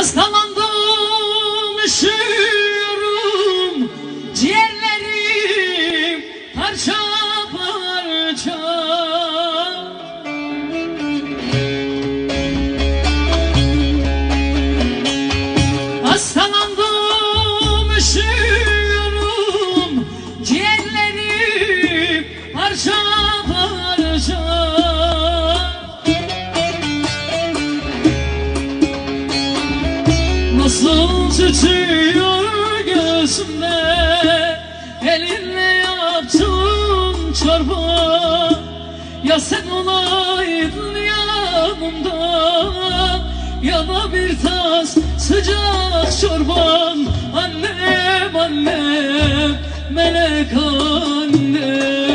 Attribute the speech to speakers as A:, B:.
A: Hastalandım üşüyorum. Ciğerlerim parça parça. Hastalandım üşüyorum. Ciğerlerim parça Nasıl tütüyor gözümde Elinle yaptın çorba. Ya sen olaydın yanımda Ya da bir tas sıcak çorban. Annem annem melek annem